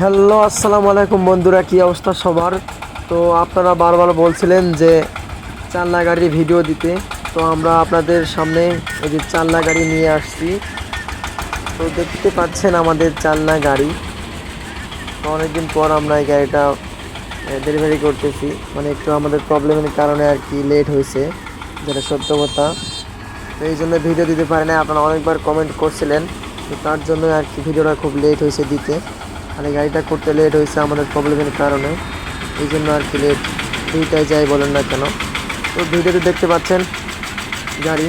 Hello, আসসালামু আলাইকুম বন্ধুরা, কি অবস্থা সবার? তো আপনারা বারবার বলছিলেন যে চালনা গাড়ির ভিডিও দিতে, তো আমরা আপনাদের সামনে এই যে চালনা গাড়ি নিয়ে আসছি। তো দেখতে পাচ্ছেন আমাদের চালনা গাড়ি। অনেকদিন পর আমরা এই গাড়িটা ডেলিভারি করতেছি। মানে একটু আমাদের প্রবলেমের কারণে আর কি লেট হয়েছে, যেটা সত্য কথা। তো এই জন্য ভিডিও দিতে পারে না আপনারা অনেকবার কমেন্ট করছিলেন। তো তার জন্য আর কি ভিডিওটা খুব লেট হয়েছে দিতে। এই গাড়িটা করতে লেট হয়েছে আমাদের প্রবলেমের কারণে। এই জন্য আর কি লেট দুইটাই যাই বলেন না কেন। তো ভিডিওতে দেখতে পাচ্ছেন গাড়ি।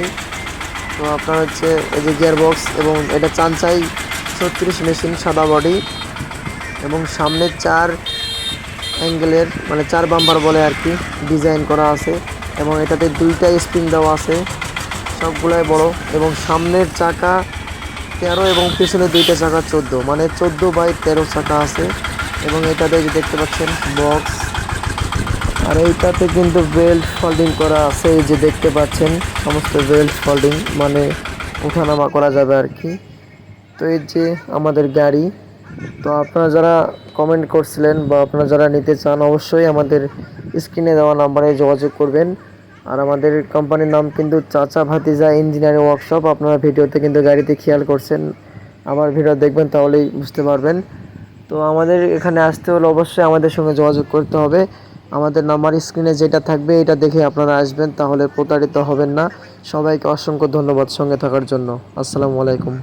তো আপনার হচ্ছে এই যে গিয়ার বক্স এবং এটা চানচাই ছত্রিশ মেশিন সাদা বডি এবং সামনে চার অ্যাঙ্গেলের মানে চার বাম্পার বলে আর কি ডিজাইন করা আছে এবং এটাতে দুইটা স্প্রিং দেওয়া আছে। সবগুলাই বড় এবং সামনের চাকা তেরো এবং পিছনে দুইটা চাকা চোদ্দ। মানে চোদ্দ বাই তেরো চাকা আছে। এবং এটাতে যে দেখতে পাচ্ছেন বক্স আর এইটাতে কিন্তু বেল্ট ফোল্ডিং করা আছে। এই যে দেখতে পাচ্ছেন সমস্ত বেল্ট ফোল্ডিং মানে ওঠানামা করা যাবে আর কি। তো এই যে আমাদের গাড়ি। তো আপনারা যারা কমেন্ট করছিলেন বা আপনারা যারা নিতে চান, অবশ্যই আমাদের স্ক্রিনে দেওয়া নাম্বারে যোগাযোগ করবেন। আর আমাদের কোম্পানির নাম কিন্তু চাচা ভাতিজা ইঞ্জিনিয়ারিং ওয়ার্কশপ আপনারা ভিডিওতে কিন্তু গাড়িতে খেয়াল করছেন। আমার ভিডিও দেখবেন তাহলেই বুঝতে পারবেন। তো আমাদের এখানে আসতে হলে অবশ্যই আমাদের সঙ্গে যোগাযোগ করতে হবে। আমাদের নাম্বার স্ক্রিনে যেটা থাকবে, এটা দেখে আপনারা আসবেন, তাহলে প্রতারিত হবেন না। সবাইকে অসংখ্য ধন্যবাদ সঙ্গে থাকার জন্য। আসসালামু আলাইকুম।